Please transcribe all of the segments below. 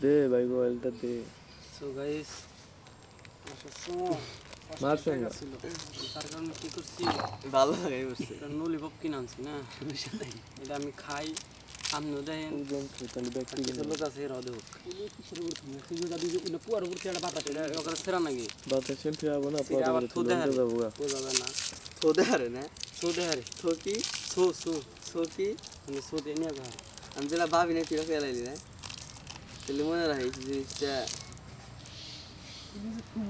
দে ভাই মোবাইলটা দে। So guys কি আমি খাই আপনিও দেখেন তাহলে ব্যক্তি কিছু লোক আছে এরাও দেখুক এটা ওখানে সেরা নাকি বাতাস এমপি হব না আবার থুতে হারে। যাব না। থোদে হারে না? সোদে হারে। থকি? সো সো। থকি? মানে সোদে নিয়ে ঘর আমি যেটা ভাবি না তুই ফেলাইলি না? তাহলে মনে রাখিস জিনিসটা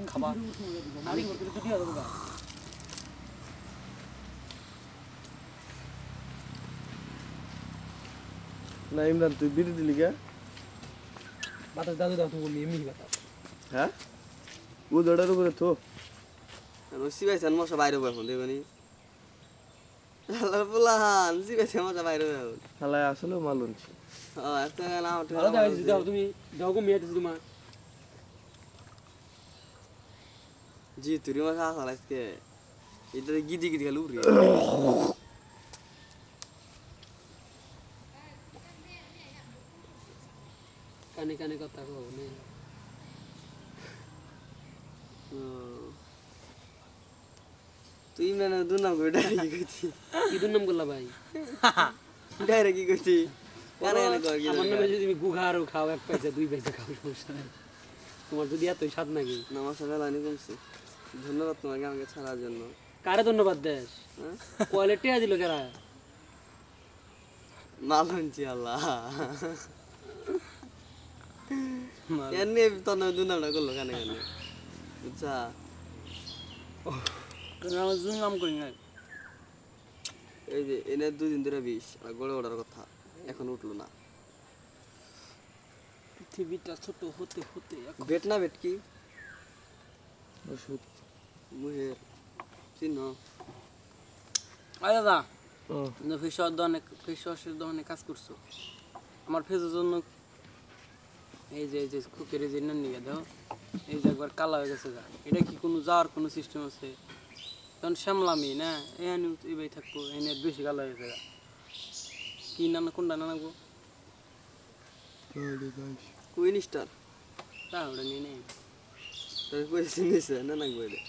খাবার আমি না ইমরান তুই বিড়ি দিলি গা বাতাস দাদু দাও তুমি এমনি বাতাস হ্যাঁ ও দড়ার উপরে থো রসি পাইছেন মশা বাইরে হব এখন আল্লাহর পোলাহান সি মশা বাইরে এখন হালায় আসলেও মালুন ও একটা না ভালো দাও দাও তুমি দাও গো মেয়ে তোমার। জি তুই মশা আসাল আজকে। এটা গিদি গিদি খালি উড়ি। কানে কানে কথা কও নে। তুই মানে দু নাম করে ডাইরে কি কইতি কি দুর নাম করলা ভাই। ডাইরে কি কইতি কানে কানে কর কি আমার নামে যদি তুমি গুঘারও খাও এক পয়সা দুই পয়সা খাও সমস্যা নাই। তোমার যদি এতই স্বাদ নাকি? নমস্কার মেলা অনেক কমছে। ধন্যবাদ তোমাকে আমাকে ছাড়ার জন্য। কারে ধন্যবাদ দেশ কোয়ালিটি দিল কেরা? মালঞ্চি আল্লাহ এমনি তোর নামে দু নামটা করল কানে কানে। বুঝছা আমার জুম নাম করি না এই যে এনে দুদিন ধরে বিষ আর গড়ে ওঠার কথা এখন উঠল না। পৃথিবীটা ছোট হতে হতে বেট না বেট কি? ওষুধ মুহের চিহ্ন। আয় দাদা ও। ফেস ওয়াশ দোকানে ফেস ওয়াশের দোকানে কাজ করছ। আমার ফেসের জন্য এই যে এই যে খুকের এই যে নিয়ে দাও। এই যে একবার কালা হয়ে গেছে এটা কি কোনো যাওয়ার কোনো সিস্টেম আছে? তখন শ্যামলামি না? এখানে এবার থাকব এনে বেশি কালা হয়ে যায়। গা কি নানা কোনটা নানা গো? Queen star? তা ওটা নিয়ে নেই তাহলে কই চিনিস না না বলে